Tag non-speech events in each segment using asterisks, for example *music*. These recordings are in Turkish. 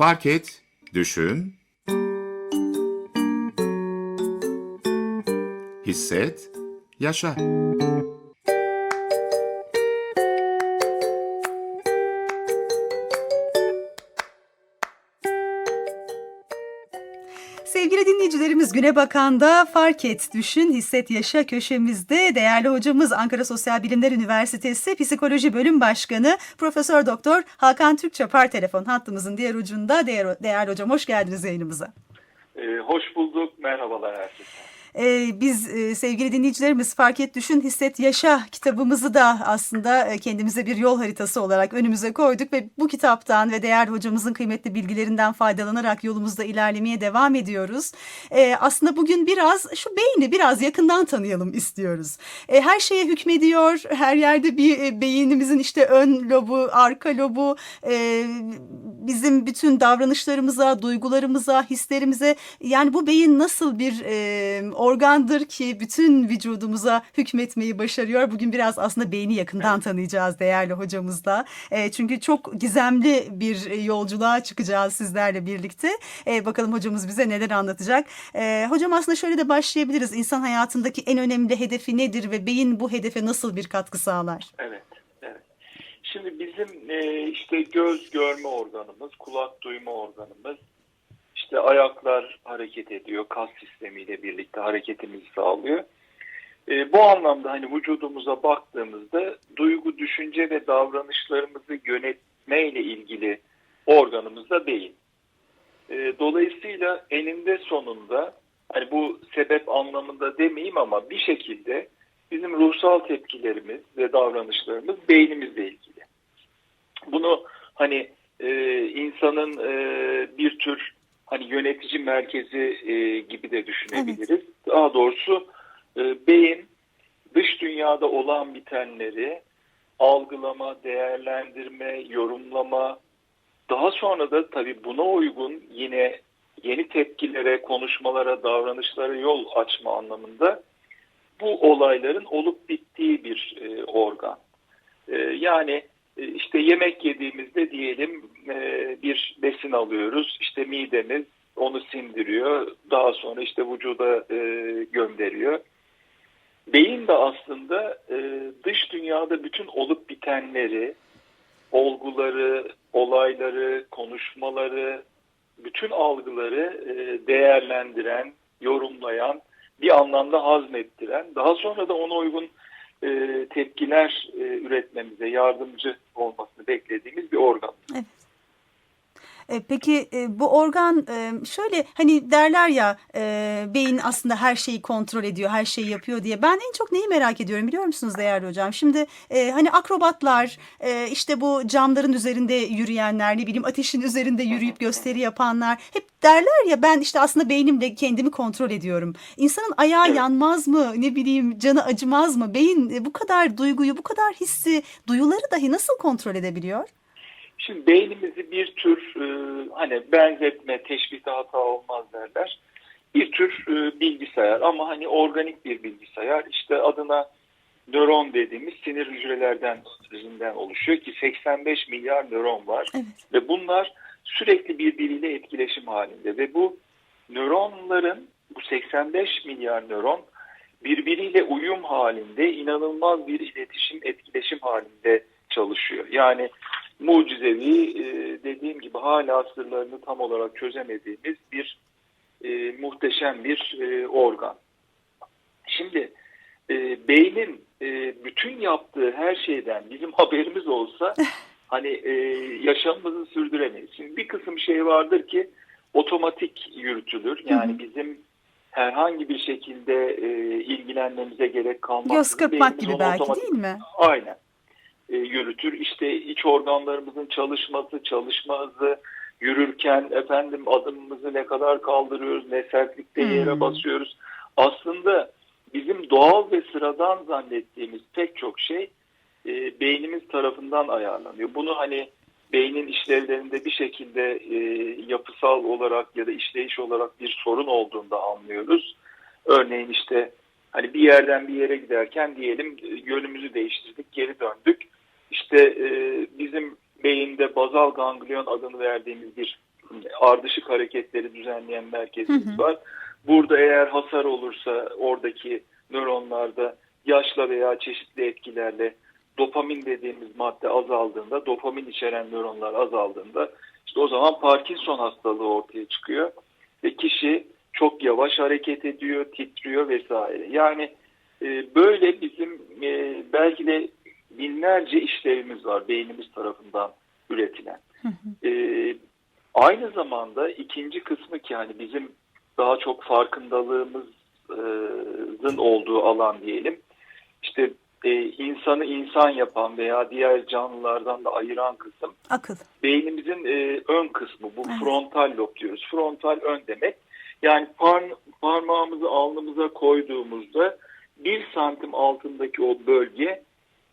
Fark et, düşün, hisset, yaşa. Güne Bakan'da Fark Et, Düşün, Hisset, Yaşa köşemizde değerli hocamız Ankara Sosyal Bilimler Üniversitesi Psikoloji Bölüm Başkanı Profesör Doktor Hakan Türkçapar telefon hattımızın diğer ucunda. Değer, değerli hocam hoş geldiniz yayınımıza. Ee, hoş bulduk. Merhabalar herkese. Ee, biz e, sevgili dinleyicilerimiz Fark Et Düşün Hisset Yaşa kitabımızı da aslında e, kendimize bir yol haritası olarak önümüze koyduk ve bu kitaptan ve değerli hocamızın kıymetli bilgilerinden faydalanarak yolumuzda ilerlemeye devam ediyoruz. Ee, aslında bugün biraz şu beyni biraz yakından tanıyalım istiyoruz. Ee, her şeye hükmediyor, her yerde bir e, beynimizin işte ön lobu, arka lobu, e, bizim bütün davranışlarımıza, duygularımıza, hislerimize yani bu beyin nasıl bir e, organdır ki bütün vücudumuza hükmetmeyi başarıyor. Bugün biraz aslında beyni yakından tanıyacağız değerli hocamızla. E, çünkü çok gizemli bir yolculuğa çıkacağız sizlerle birlikte. E, bakalım hocamız bize neler anlatacak. E, hocam aslında şöyle de başlayabiliriz. İnsan hayatındaki en önemli hedefi nedir ve beyin bu hedefe nasıl bir katkı sağlar? Evet, evet. Şimdi bizim e, işte göz görme organımız, kulak duyma organımız, işte ayaklar hareket ediyor, kas sistemiyle birlikte hareketimizi sağlıyor. E, bu anlamda hani vücudumuza baktığımızda duygu, düşünce ve davranışlarımızı yönetmeyle ilgili organımız da beyin. E, dolayısıyla eninde sonunda hani bu sebep anlamında demeyeyim ama bir şekilde bizim ruhsal tepkilerimiz ve davranışlarımız beynimizle ilgili. Bunu hani e, insanın e, bir tür hani yönetici merkezi e, gibi de düşünebiliriz. Evet. Daha doğrusu e, beyin dış dünyada olan bitenleri algılama, değerlendirme, yorumlama, daha sonra da tabii buna uygun yine yeni tepkilere, konuşmalara, davranışlara yol açma anlamında bu olayların olup bittiği bir e, organ. E, yani işte yemek yediğimizde diyelim e, bir besin alıyoruz. İşte midemiz onu sindiriyor. Daha sonra işte vücuda e, gönderiyor. Beyin de aslında e, dış dünyada bütün olup bitenleri, olguları, olayları, konuşmaları, bütün algıları e, değerlendiren, yorumlayan, bir anlamda hazmettiren, daha sonra da ona uygun e, tepkiler e, üretmemize yardımcı olmasını beklediğimiz bir organ. Evet. E, peki e, bu organ e, şöyle hani derler ya beyin aslında her şeyi kontrol ediyor, her şeyi yapıyor diye. Ben en çok neyi merak ediyorum biliyor musunuz değerli hocam? Şimdi hani akrobatlar, işte bu camların üzerinde yürüyenler, ne bileyim ateşin üzerinde yürüyüp gösteri yapanlar hep derler ya ben işte aslında beynimle kendimi kontrol ediyorum. İnsanın ayağı yanmaz mı? Ne bileyim canı acımaz mı? Beyin bu kadar duyguyu, bu kadar hissi, duyuları dahi nasıl kontrol edebiliyor? Şimdi beynimizi bir tür e, hani benzetme, teşbihte hata olmaz derler. Bir tür e, bilgisayar ama hani organik bir bilgisayar. İşte adına nöron dediğimiz sinir hücrelerden oluşuyor ki 85 milyar nöron var. Evet. Ve bunlar sürekli birbiriyle etkileşim halinde ve bu nöronların bu 85 milyar nöron birbiriyle uyum halinde inanılmaz bir iletişim etkileşim halinde çalışıyor. Yani mucizevi e, dediğim gibi hala sırlarını tam olarak çözemediğimiz bir e, muhteşem bir e, organ. Şimdi e, beynin e, bütün yaptığı her şeyden bizim *laughs* haberimiz olsa hani e, yaşamımızı sürdüremeyiz. Şimdi bir kısım şey vardır ki otomatik yürütülür. Yani bizim herhangi bir şekilde e, ilgilenmemize gerek kalmaz. Göz kırpmak gibi belki otomatik, değil mi? Aynen e, yürütür. İşte iç organlarımızın çalışması, çalışma hızı, yürürken efendim adımımızı ne kadar kaldırıyoruz, ne sertlikte yere hmm. basıyoruz. Aslında bizim doğal ve sıradan zannettiğimiz pek çok şey e, beynimiz tarafından ayarlanıyor. Bunu hani beynin işlevlerinde bir şekilde e, yapısal olarak ya da işleyiş olarak bir sorun olduğunda anlıyoruz. Örneğin işte hani bir yerden bir yere giderken diyelim yönümüzü değiştirdik, geri döndük. İşte e, bizim beyinde bazal ganglion adını verdiğimiz bir ardışık hareketleri düzenleyen merkezimiz var. Burada eğer hasar olursa oradaki nöronlarda yaşla veya çeşitli etkilerle dopamin dediğimiz madde azaldığında, dopamin içeren nöronlar azaldığında işte o zaman Parkinson hastalığı ortaya çıkıyor ve kişi çok yavaş hareket ediyor, titriyor vesaire. Yani e, böyle bizim e, belki de binlerce işlevimiz var beynimiz tarafından üretilen. E, aynı zamanda ikinci kısmı ki hani bizim daha çok farkındalığımızın olduğu alan diyelim. İşte e, insanı insan yapan veya diğer canlılardan da ayıran kısım Akıl. beynimizin e, ön kısmı. Bu Evet. frontal lob diyoruz. Frontal ön demek. Yani par, parmağımızı alnımıza koyduğumuzda bir santim altındaki o bölge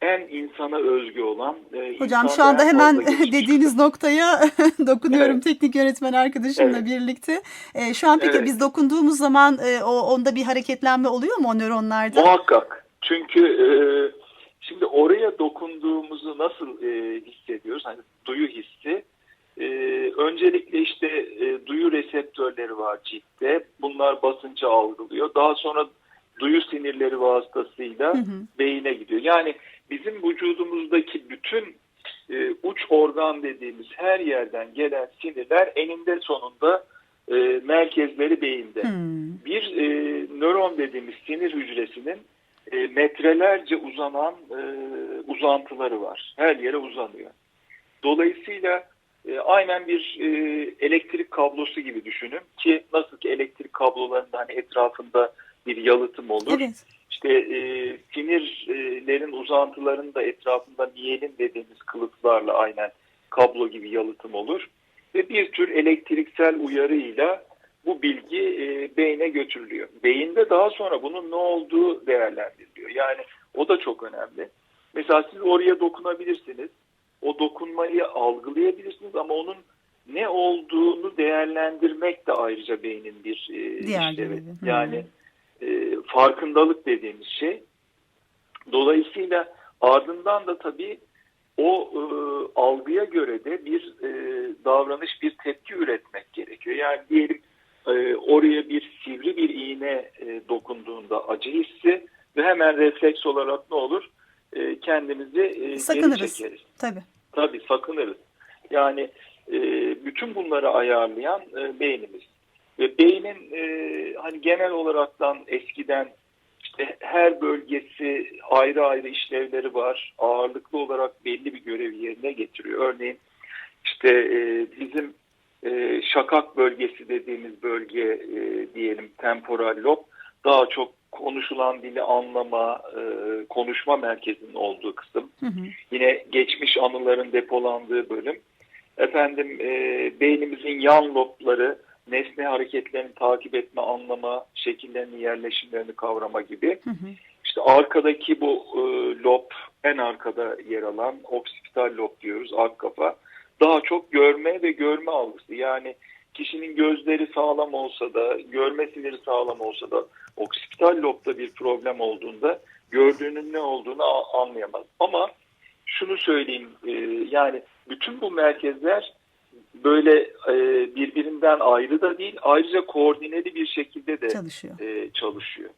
en insana özgü olan. e, Hocam şu anda en hemen *laughs* dediğiniz noktaya *laughs* dokunuyorum Evet. teknik yönetmen arkadaşımla Evet. birlikte. E, şu an peki Evet. biz dokunduğumuz zaman e, o onda bir hareketlenme oluyor mu o nöronlarda? Muhakkak. Çünkü e, şimdi oraya dokunduğumuzu nasıl e, hissediyoruz? Hani duyu hissi. E, öncelikle işte e, duyu reseptörleri var ciltte. Bunlar basıncı algılıyor. Daha sonra duyu sinirleri vasıtasıyla Hı hı. beyine gidiyor. Yani bizim vücudumuzdaki bütün e, uç organ dediğimiz her yerden gelen sinirler eninde sonunda e, merkezleri beyinde Hmm. bir e, nöron dediğimiz sinir hücresinin e, metrelerce uzanan e, uzantıları var. Her yere uzanıyor. Dolayısıyla e, aynen bir e, elektrik kablosu gibi düşünün ki nasıl ki elektrik kablolarında hani etrafında bir yalıtım olur. Evet. İşte e, sinirlerin uzantılarında etrafında miyelin dediğimiz kılıflarla aynen kablo gibi yalıtım olur. Ve bir tür elektriksel uyarıyla bu bilgi e, beyne götürülüyor. Beyinde daha sonra bunun ne olduğu değerlendiriliyor. Yani o da çok önemli. Mesela siz oraya dokunabilirsiniz. O dokunmayı algılayabilirsiniz ama onun ne olduğunu değerlendirmek de ayrıca beynin bir e, işlevi. görevi. Hı. Yani e, farkındalık dediğimiz şey. Dolayısıyla ardından da tabii o e, algıya göre de bir e, davranış, bir tepki üretmek gerekiyor. Yani diyelim e, oraya bir sivri bir iğne e, dokunduğunda acı hissi ve hemen refleks olarak ne olur? E, kendimizi e, geri Sakınırız. çekeriz. Tabii. Tabii sakınırız. Yani e, bütün bunları ayarlayan e, beynimiz. Ve beynin e, hani genel olaraktan eskiden işte her bölgesi ayrı ayrı işlevleri var. Ağırlıklı olarak belli bir görevi yerine getiriyor. Örneğin işte e, bizim e, şakak bölgesi dediğimiz bölge e, diyelim temporal lob daha çok konuşulan dili anlama, e, konuşma merkezinin olduğu kısım. Hı hı. Yine geçmiş anıların depolandığı bölüm. Efendim e, beynimizin yan lobları nesne hareketlerini takip etme, anlama, şekillerini, yerleşimlerini kavrama gibi. Hı hı. İşte arkadaki bu e, lob, en arkada yer alan oksipital lob diyoruz, ark kafa. Daha çok görme ve görme algısı. Yani kişinin gözleri sağlam olsa da, görme siniri sağlam olsa da oksipital lobda bir problem olduğunda gördüğünün ne olduğunu anlayamaz. Ama şunu söyleyeyim, e, yani bütün bu merkezler böyle e, birbirinden ayrı da değil, ayrıca koordineli bir şekilde de Çalışıyor. e, çalışıyor.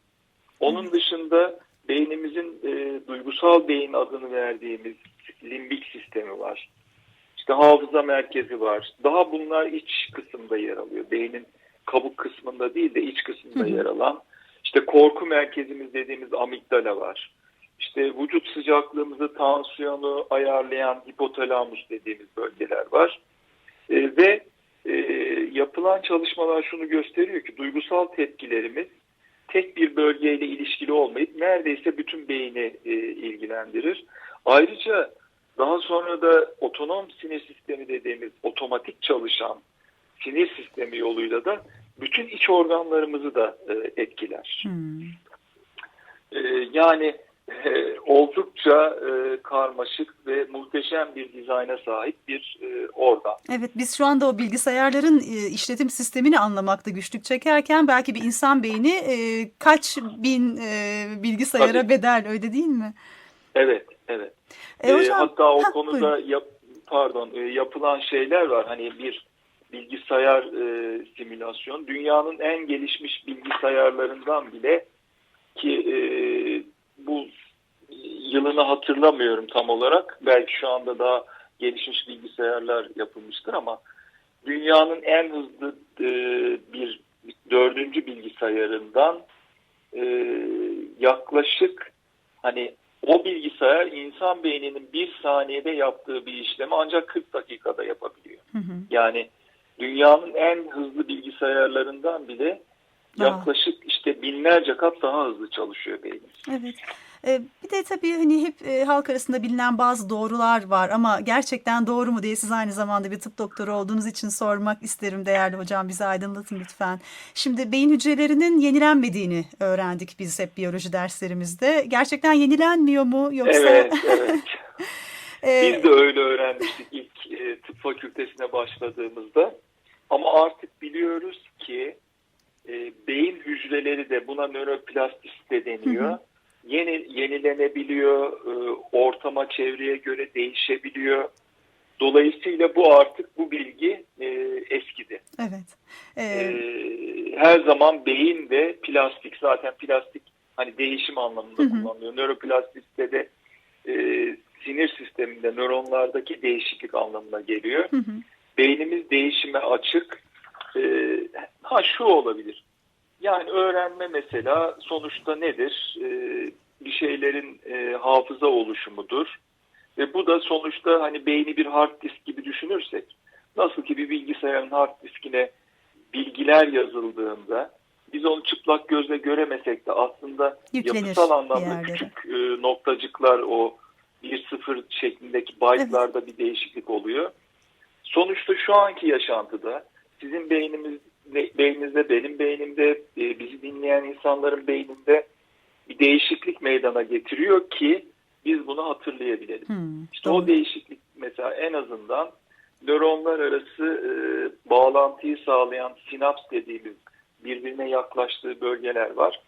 Onun dışında beynimizin e, duygusal beyin adını verdiğimiz limbik sistemi var. İşte hafıza merkezi var. Daha bunlar iç kısımda yer alıyor. Beynin kabuk kısmında değil de iç kısmında Hı hı. yer alan. İşte korku merkezimiz dediğimiz amigdala var. İşte vücut sıcaklığımızı, tansiyonu ayarlayan hipotalamus dediğimiz bölgeler var. E, ve e, yapılan çalışmalar şunu gösteriyor ki duygusal tepkilerimiz tek bir bölgeyle ilişkili olmayıp neredeyse bütün beyni e, ilgilendirir. Ayrıca daha sonra da otonom sinir sistemi dediğimiz otomatik çalışan sinir sistemi yoluyla da bütün iç organlarımızı da e, etkiler. Hmm. E, yani e, oldukça e, karmaşık ve muhteşem bir dizayna sahip bir e, organ. Evet biz şu anda o bilgisayarların e, işletim sistemini anlamakta güçlük çekerken belki bir insan beyni e, kaç bin e, bilgisayara Tabii. bedel öyle değil mi? Evet, evet. E, Ee, hocam, hatta o ha, konuda buyurun. yap, pardon e, yapılan şeyler var. Hani bir bilgisayar e, simülasyon dünyanın en gelişmiş bilgisayarlarından bile ki e, bu yılını hatırlamıyorum tam olarak. Belki şu anda daha gelişmiş bilgisayarlar yapılmıştır ama dünyanın en hızlı e, bir dördüncü bilgisayarından e, yaklaşık hani o bilgisayar insan beyninin bir saniyede yaptığı bir işlemi ancak 40 dakikada yapabiliyor. Hı hı. Yani dünyanın en hızlı bilgisayarlarından bile yaklaşık işte binlerce kat daha hızlı çalışıyor beynimiz. Evet. Ee, bir de tabii hani hep e, halk arasında bilinen bazı doğrular var ama gerçekten doğru mu diye siz aynı zamanda bir tıp doktoru olduğunuz için sormak isterim değerli hocam bizi aydınlatın lütfen. Şimdi beyin hücrelerinin yenilenmediğini öğrendik biz hep biyoloji derslerimizde. Gerçekten yenilenmiyor mu yoksa? Evet, evet. *laughs* Ee, Biz de öyle öğrenmiştik ilk e, tıp fakültesine başladığımızda. Ama artık biliyoruz ki e, beyin hücreleri de buna nöroplastisite deniyor. Yeni yenilenebiliyor, e, ortama, çevreye göre değişebiliyor. Dolayısıyla bu artık bu bilgi e, eskidi. evet. Ee, Ee, her zaman beyin ve plastik zaten plastik hani değişim anlamında Hı hı. kullanılıyor. Nöroplastisite de e, sinir sisteminde nöronlardaki değişiklik anlamına geliyor. hı hı. Beynimiz değişime açık. Ee, ha şu olabilir. Yani öğrenme mesela sonuçta nedir? Ee, bir şeylerin e, hafıza oluşumudur. Ve bu da sonuçta hani beyni bir hard disk gibi düşünürsek nasıl ki bir bilgisayarın hard diskine bilgiler yazıldığında biz onu çıplak gözle göremesek de aslında Yüklenir yapısal anlamda küçük e, noktacıklar o 1-0 şeklindeki byte'larda bir değişiklik oluyor. Sonuçta şu anki yaşantıda sizin beynimiz, beyninizde, benim beynimde, e, bizi dinleyen insanların beyninde bir değişiklik meydana getiriyor ki biz bunu hatırlayabilelim. Hmm, İşte doğru. o değişiklik mesela en azından nöronlar arası e, bağlantıyı sağlayan sinaps dediğimiz birbirine yaklaştığı bölgeler var.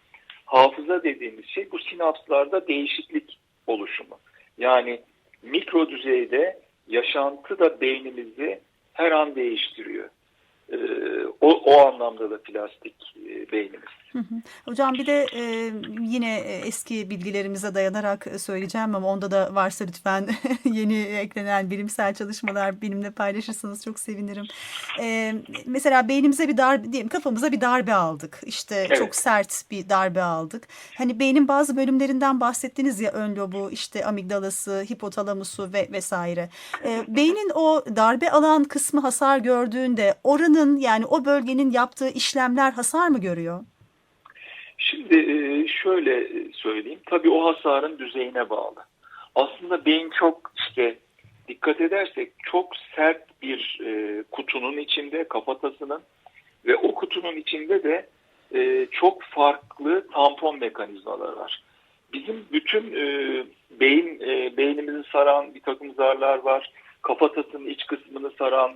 Hafıza dediğimiz şey bu sinapslarda değişiklik oluşumu. Yani mikro düzeyde yaşantı da beynimizi her an değiştiriyor. E, o, o anlamda da plastik e, beynimiz. Hı hı. Hocam bir de e, yine e, eski bilgilerimize dayanarak e, söyleyeceğim ama onda da varsa lütfen *laughs* yeni eklenen bilimsel çalışmalar benimle paylaşırsanız çok sevinirim. E, mesela beynimize bir darbe, diyelim kafamıza bir darbe aldık. İşte Evet. çok sert bir darbe aldık. Hani beynin bazı bölümlerinden bahsettiniz ya ön lobu, işte amigdalası, hipotalamusu ve vesaire. E, beynin o darbe alan kısmı hasar gördüğünde oranın yani o bölgenin yaptığı işlemler hasar mı görüyor? Şimdi e, şöyle söyleyeyim. Tabii o hasarın düzeyine bağlı. Aslında beyin çok işte dikkat edersek çok sert bir e, kutunun içinde kafatasının ve o kutunun içinde de e, çok farklı tampon mekanizmaları var. Bizim bütün beyin e, beynimizi saran bir takım zarlar var. Kafatasının iç kısmını saran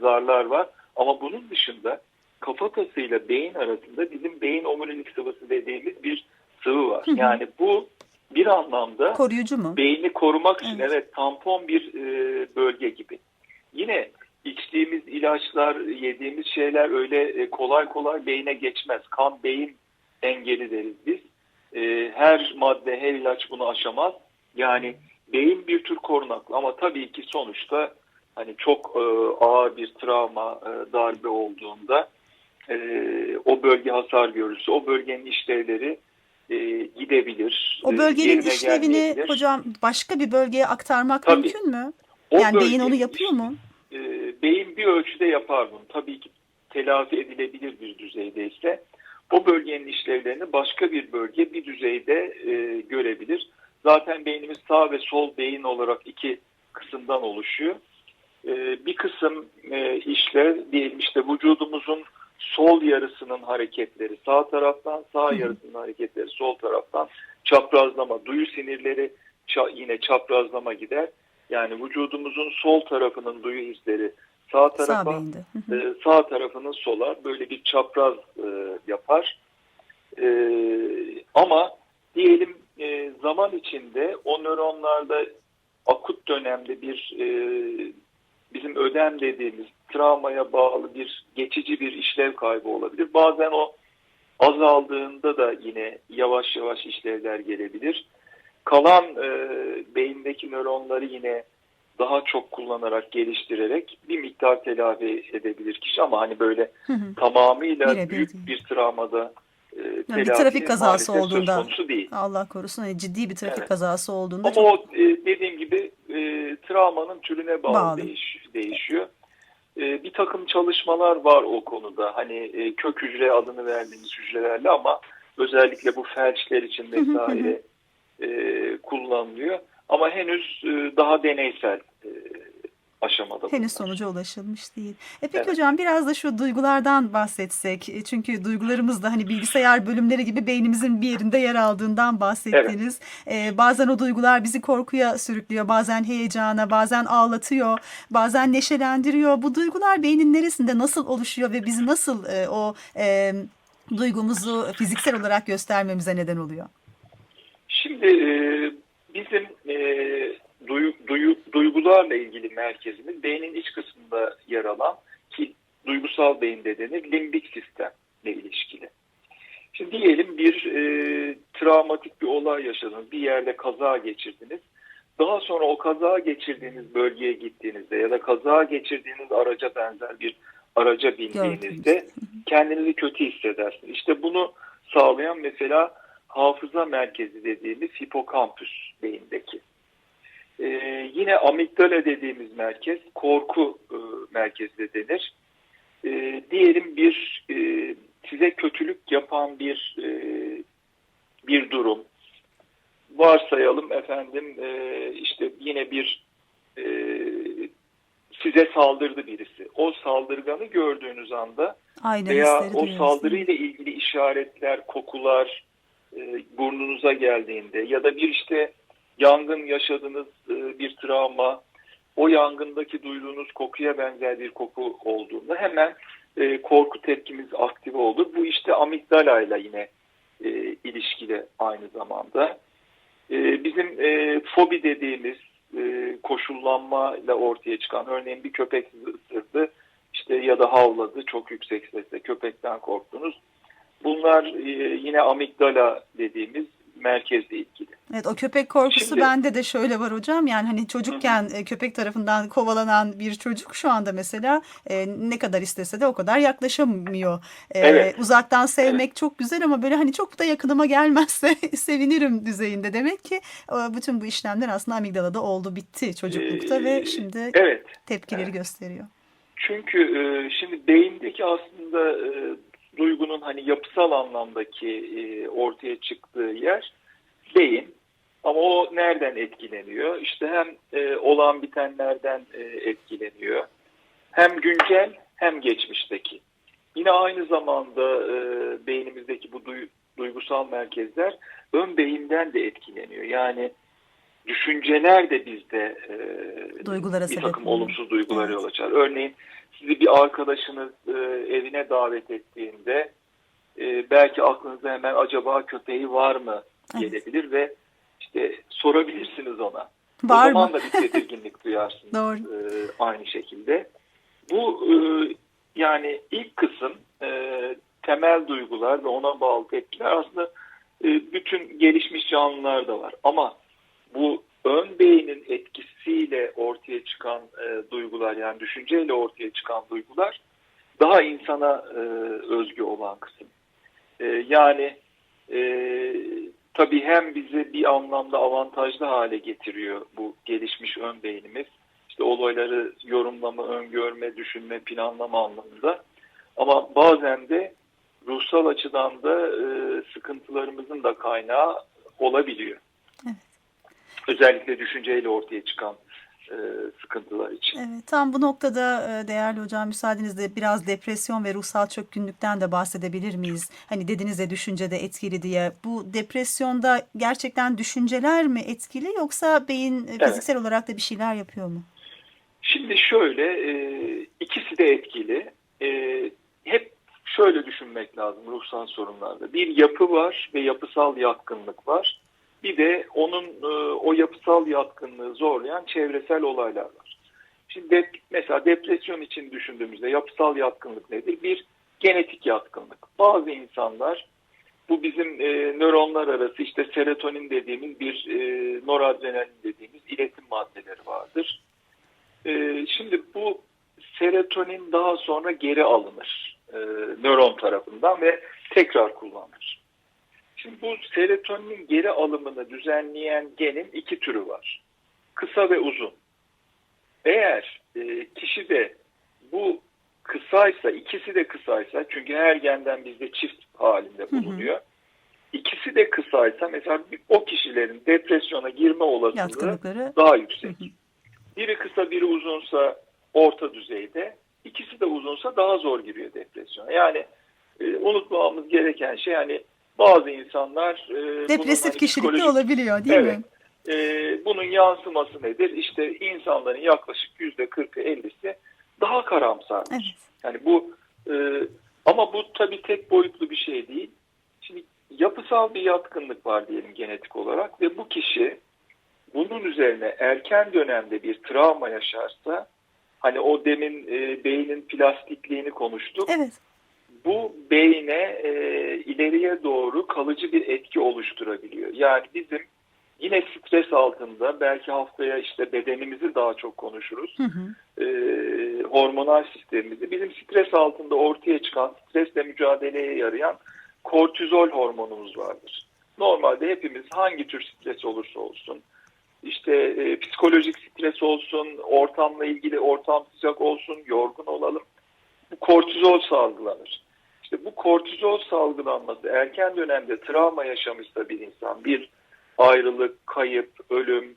zarlar var. Ama bunun dışında kafatasıyla beyin arasında bizim beyin omurilik sıvısı dediğimiz bir sıvı var. Hı hı. Yani bu bir anlamda Koruyucu mu? beyni korumak için Evet. evet, tampon bir e, bölge gibi. Yine içtiğimiz ilaçlar, yediğimiz şeyler öyle e, kolay kolay beyne geçmez. Kan beyin engeli deriz biz. E, her madde, her ilaç bunu aşamaz. Yani beyin bir tür korunaklı ama tabii ki sonuçta hani çok e, ağır bir travma, e, darbe olduğunda e, o bölge hasar görürse o bölgenin işlevleri e, gidebilir. O e, bölgenin işlevini hocam başka bir bölgeye aktarmak Tabii. mümkün mü? O yani beyin onu yapıyor mu? e, beyin bir ölçüde yapar bunu. Tabii ki telafi edilebilir bir düzeyde ise o bölgenin işlevlerini başka bir bölge bir düzeyde e, görebilir. Zaten beynimiz sağ ve sol beyin olarak iki kısımdan oluşuyor. E, bir kısım e, işlev diyelim işte vücudumuzun sol yarısının hareketleri sağ taraftan, sağ yarısının hareketleri sol taraftan çaprazlama, duyu sinirleri ça- yine çaprazlama gider. Yani vücudumuzun sol tarafının duyu hisleri sağ Sağ tarafa, hı. e, sağ tarafının sola böyle bir çapraz e, yapar. E, ama diyelim e, zaman içinde o nöronlarda akut dönemde bir e, bizim ödem dediğimiz travmaya bağlı bir geçici bir işlev kaybı olabilir. Bazen o azaldığında da yine yavaş yavaş işlevler gelebilir. Kalan e, beyindeki nöronları yine daha çok kullanarak, geliştirerek bir miktar telafi edebilir kişi ama hani böyle Hı hı. tamamıyla Birebir büyük değil. bir travmada e, bir trafik kazası olduğunda. değil. Allah korusun hani ciddi bir trafik Evet. kazası olduğunda Ama çok o e, dediğim travmanın türüne bağlı, Bağlı. değiş- değişiyor. E, bir takım çalışmalar var o konuda. Hani e, kök hücre adını verdiğimiz hücrelerle ama özellikle bu felçler için vesaire e, kullanılıyor. Ama henüz e, daha deneysel e, aşamada. henüz bunlar. sonuca ulaşılmış değil. E peki Evet. hocam biraz da şu duygulardan bahsetsek. E, Çünkü duygularımız da hani bilgisayar bölümleri gibi beynimizin bir yerinde yer aldığından bahsettiniz. E, bazen o duygular bizi korkuya sürüklüyor, bazen heyecana, bazen ağlatıyor, bazen neşelendiriyor. Bu duygular beynin neresinde nasıl oluşuyor ve bizi nasıl e, o e, duygumuzu fiziksel olarak göstermemize neden oluyor? Şimdi e, bizim e, duyu, duyu, duygularla ilgili merkezimiz beynin iç kısmında yer alan ki duygusal beyin de denir limbik sistemle ilişkili. Şimdi diyelim bir e, travmatik bir olay yaşadınız, bir yerde kaza geçirdiniz. Daha sonra o kaza geçirdiğiniz bölgeye gittiğinizde ya da kaza geçirdiğiniz araca benzer bir araca bindiğinizde kendinizi kötü hissedersiniz. İşte bunu sağlayan mesela hafıza merkezi dediğimiz hipokampüs beyindeki. Ee, yine amigdala dediğimiz merkez korku e, merkezi de denir. Ee, diyelim bir e, size kötülük yapan bir e, bir durum. Varsayalım efendim e, işte yine bir e, size saldırdı birisi. O saldırganı gördüğünüz anda Aynı veya o saldırıyla ilgili işaretler, kokular e, burnunuza geldiğinde ya da bir işte yangın yaşadığınız e, bir travma, o yangındaki duyduğunuz kokuya benzer bir koku olduğunda hemen e, korku tepkimiz aktive olur. Bu işte amigdala ile yine e, ilişkili aynı zamanda. Bizim fobi dediğimiz koşullanma ile ortaya çıkan örneğin bir köpek sizi ısırdı işte ya da havladı çok yüksek sesle köpekten korktunuz. Bunlar yine amigdala dediğimiz merkezle ilgili. Evet o köpek korkusu Şimdi- bende de şöyle var hocam yani hani çocukken e, köpek tarafından kovalanan bir çocuk şu anda mesela e, ne kadar istese de o kadar yaklaşamıyor. E, Evet. Uzaktan sevmek çok güzel ama böyle hani çok da yakınıma gelmezse *laughs* sevinirim düzeyinde. Demek ki e, bütün bu işlemler aslında amigdalada oldu bitti çocuklukta Ee, ve şimdi Evet. tepkileri evet. gösteriyor. Çünkü e, şimdi beyindeki aslında e, duygunun hani yapısal anlamdaki e, ortaya çıktığı yer beyin. Ama o nereden etkileniyor? İşte hem e, olan bitenlerden e, etkileniyor. Hem güncel hem geçmişteki. Yine aynı zamanda e, beynimizdeki bu duy- duygusal merkezler ön beyinden de etkileniyor. Yani düşünceler de bizde e, Duygulara bir takım oluyor. olumsuz duyguları Evet. yol açar. Örneğin sizi bir arkadaşınız e, evine davet ettiğinde e, belki aklınıza hemen acaba köpeği var mı gelebilir ve işte sorabilirsiniz ona. Var o zaman mı? da bir tedirginlik duyarsınız *laughs* Doğru. e, aynı şekilde. Bu e, yani ilk kısım e, temel duygular ve ona bağlı tepkiler aslında e, bütün gelişmiş canlılar da var. Ama bu ön beynin etkisiyle ortaya çıkan e, duygular yani düşünceyle ortaya çıkan duygular daha insana e, özgü olan kısım. E, yani e, tabii hem bizi bir anlamda avantajlı hale getiriyor bu gelişmiş ön beynimiz. İşte olayları yorumlama, öngörme, düşünme, planlama anlamında. Ama bazen de ruhsal açıdan da e, sıkıntılarımızın da kaynağı olabiliyor. Özellikle düşünceyle ortaya çıkan e, sıkıntılar için. Evet, tam bu noktada e, değerli hocam müsaadenizle biraz depresyon ve ruhsal çökkünlükten de bahsedebilir miyiz? Hani dediniz ya düşüncede etkili diye. Bu depresyonda gerçekten düşünceler mi etkili yoksa beyin e, Evet. fiziksel olarak da bir şeyler yapıyor mu? Şimdi şöyle e, ikisi de etkili. E, hep şöyle düşünmek lazım ruhsal sorunlarda. Bir yapı var ve yapısal yatkınlık var. Bir de onun e, o yapısal yatkınlığı zorlayan çevresel olaylar var. Şimdi dep- mesela depresyon için düşündüğümüzde yapısal yatkınlık nedir? Bir genetik yatkınlık. Bazı insanlar bu bizim e, nöronlar arası işte serotonin dediğimiz bir e, noradrenalin dediğimiz iletim maddeleri vardır. E, şimdi bu serotonin daha sonra geri alınır e, nöron tarafından ve tekrar kullanılır. Şimdi bu serotoninin geri alımını düzenleyen genin iki türü var. Kısa ve uzun. Eğer e, kişi de bu kısaysa, ikisi de kısaysa çünkü her genden bizde çift halinde bulunuyor. İkisi de kısaysa mesela o kişilerin depresyona girme olasılığı daha yüksek. Hı hı. Biri kısa biri uzunsa orta düzeyde, ikisi de uzunsa daha zor giriyor depresyona. Yani e, unutmamamız gereken şey hani bazı insanlar e, Depresif hani kişilikte psikolojik- olabiliyor değil Evet. mi? e, bunun yansıması nedir? İşte insanların yaklaşık yüzde 40'ı 50'si daha karamsardır. Evet. Yani bu e, ama bu tabii tek boyutlu bir şey değil. Şimdi yapısal bir yatkınlık var diyelim genetik olarak ve bu kişi bunun üzerine erken dönemde bir travma yaşarsa hani o demin e, beynin plastikliğini konuştuk. Evet. Bu beyne e, ileriye doğru kalıcı bir etki oluşturabiliyor. Yani bizim yine stres altında belki haftaya işte bedenimizi daha çok konuşuruz Hı hı. e, hormonal sistemimizi bizim stres altında ortaya çıkan stresle mücadeleye yarayan kortizol hormonumuz vardır. Normalde hepimiz hangi tür stres olursa olsun işte e, psikolojik stres olsun, ortamla ilgili ortam sıcak olsun, yorgun olalım. Bu kortizol salgılanır. İşte bu kortizol salgılanması erken dönemde travma yaşamışsa bir insan, bir ayrılık, kayıp, ölüm,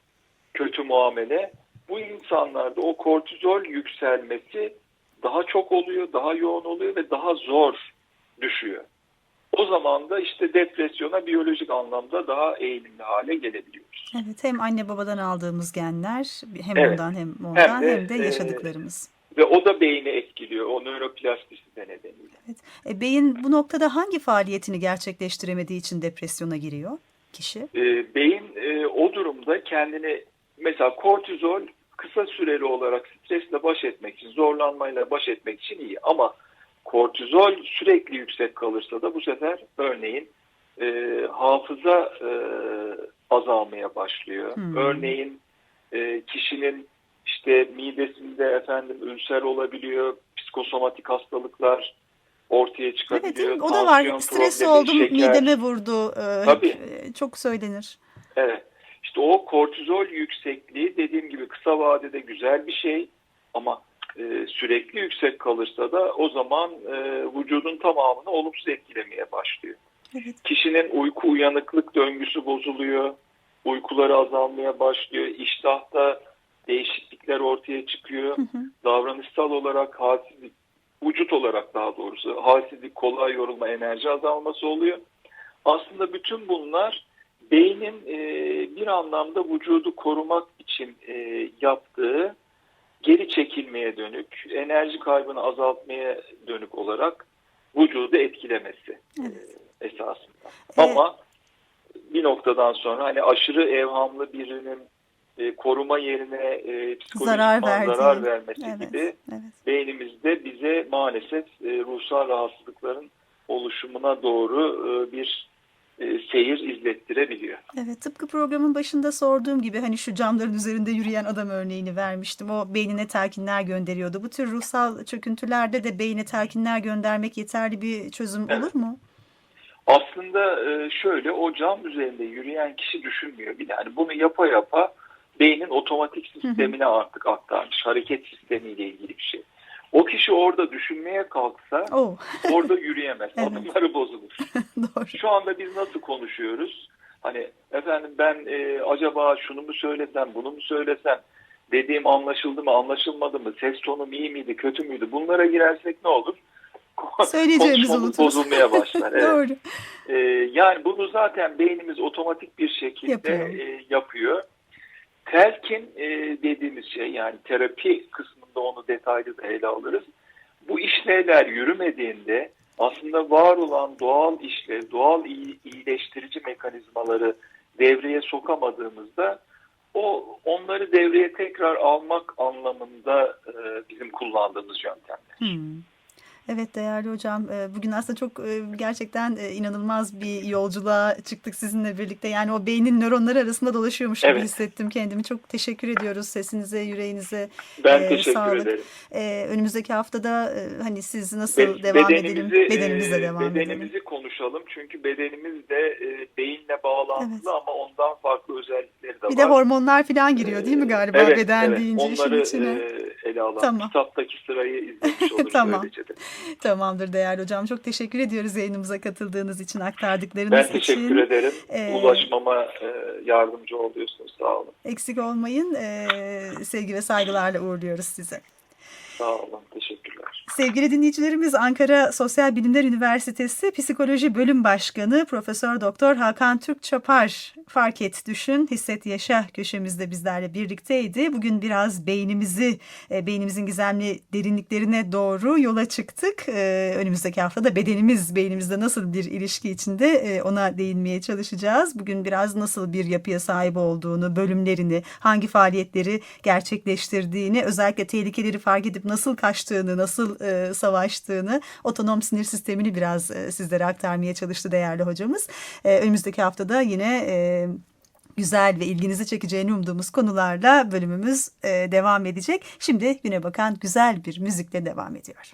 kötü muamele bu insanlarda o kortizol yükselmesi daha çok oluyor, daha yoğun oluyor ve daha zor düşüyor. O zaman da işte depresyona biyolojik anlamda daha eğilimli hale gelebiliyoruz. Evet. Hem anne babadan aldığımız genler hem Evet. ondan hem ondan Hem hem de, de, e, yaşadıklarımız. Ve o da beyni etkiliyor, o nöroplastisite nedeniyle. E, beyin bu noktada hangi faaliyetini gerçekleştiremediği için depresyona giriyor kişi? E, beyin e, o durumda kendini mesela kortizol kısa süreli olarak stresle baş etmek için, zorlanmayla baş etmek için iyi. Ama kortizol sürekli yüksek kalırsa da bu sefer örneğin e, hafıza e, azalmaya başlıyor. Hmm. Örneğin e, kişinin işte midesinde efendim ülser olabiliyor, psikosomatik hastalıklar ortaya Evet, çıkabiliyor. mi? o da var. Tansiyon Stres problemi, oldum, şeker. mideme vurdu. e, hep, Tabii. e, çok söylenir. Evet. İşte o kortizol yüksekliği dediğim gibi kısa vadede güzel bir şey ama e, sürekli yüksek kalırsa da o zaman e, vücudun tamamını olumsuz etkilemeye başlıyor. Evet. Kişinin uyku uyanıklık döngüsü bozuluyor. Uykuları azalmaya başlıyor. İştahta ortaya çıkıyor. Hı hı. Davranışsal olarak halsizlik, vücut olarak daha doğrusu halsizlik, kolay yorulma, enerji azalması oluyor. Aslında bütün bunlar beynin e, bir anlamda vücudu korumak için e, yaptığı geri çekilmeye dönük, enerji kaybını azaltmaya dönük olarak vücudu etkilemesi Evet. esasında. Ee, Ama bir noktadan sonra hani aşırı evhamlı birinin e, koruma yerine e, psikolojik Zarar zarar, verdiği. vermesi Evet. gibi Evet. beynimizde bize maalesef e, ruhsal rahatsızlıkların oluşumuna doğru e, bir e, seyir izlettirebiliyor. Evet, tıpkı programın başında sorduğum gibi hani şu camların üzerinde yürüyen adam örneğini vermiştim. O beynine telkinler gönderiyordu. Bu tür ruhsal çöküntülerde de beyne telkinler göndermek yeterli bir çözüm Evet. olur mu? Aslında e, şöyle o cam üzerinde yürüyen kişi düşünmüyor bile. Yani bunu yapa yapa beynin otomatik sistemine artık aktarmış. Hareket sistemiyle ilgili bir şey. O kişi orada düşünmeye kalksa Oh, *laughs* orada yürüyemez. Evet. Adımları bozulur. *laughs* doğru. Şu anda biz nasıl konuşuyoruz? Hani efendim ben e, acaba şunu mu söylesem, bunu mu söylesem, dediğim anlaşıldı mı, anlaşılmadı mı, ses tonum iyi miydi, kötü müydü? Bunlara girersek ne olur? *laughs* Unuturuz. bozulmaya başlar. Evet. Doğru. E, yani bunu zaten beynimiz otomatik bir şekilde Yapıyor. e, yapıyor. Telkin e, dediğimiz şey yani terapi kısmında onu detaylı da ele alırız. Bu işlevler yürümediğinde aslında var olan doğal işlev, doğal iyi- iyileştirici mekanizmaları devreye sokamadığımızda o onları devreye tekrar almak anlamında e, bizim kullandığımız yöntemler. Hmm. Evet değerli hocam e, bugün aslında çok e, gerçekten e, inanılmaz bir yolculuğa çıktık sizinle birlikte. Yani o beynin nöronları arasında dolaşıyormuş gibi Evet. hissettim kendimi. Çok teşekkür ediyoruz sesinize, yüreğinize. Ben Ee, teşekkür sağlık. ederim. E, önümüzdeki haftada e, hani siz nasıl Be- devam edelim? bedenimizi, Bedenimizle e, devam bedenimizi edelim. konuşalım. Çünkü bedenimiz de e, beyinle bağlantılı Evet. ama ondan farklı özellikleri de Bir var. de hormonlar falan giriyor değil mi galiba Evet, beden evet. deyince Onları işin içine? e, ele alan Tamam. kitaptaki sırayı izlemiş *laughs* oluruz Tamam. böylece de. *laughs* Tamamdır değerli hocam. Çok teşekkür ediyoruz yayınımıza katıldığınız için, aktardıklarınız Ben için. teşekkür ederim. Ee, Ulaşmama e, yardımcı oluyorsunuz. Sağ olun. Eksik olmayın. E, sevgi ve saygılarla uğurluyoruz size. Sağ olun. Teşekkürler. Sevgili dinleyicilerimiz Ankara Sosyal Bilimler Üniversitesi Psikoloji Bölüm Başkanı Profesör Doktor Hakan Türk Çapar Fark Et Düşün Hisset Yaşa köşemizde bizlerle birlikteydi. Bugün biraz beynimizi e, beynimizin gizemli derinliklerine doğru yola çıktık. E, Önümüzdeki haftada bedenimiz beynimizde nasıl bir ilişki içinde e, ona değinmeye çalışacağız. Bugün biraz nasıl bir yapıya sahip olduğunu, bölümlerini, hangi faaliyetleri gerçekleştirdiğini, özellikle tehlikeleri fark edip nasıl kaçtığını, nasıl e, savaştığını, otonom sinir sistemini biraz e, sizlere aktarmaya çalıştı değerli hocamız. E, önümüzdeki haftada yine e, güzel ve ilginizi çekeceğini umduğumuz konularla bölümümüz e, devam edecek. Şimdi güne bakan güzel bir müzikle devam ediyor.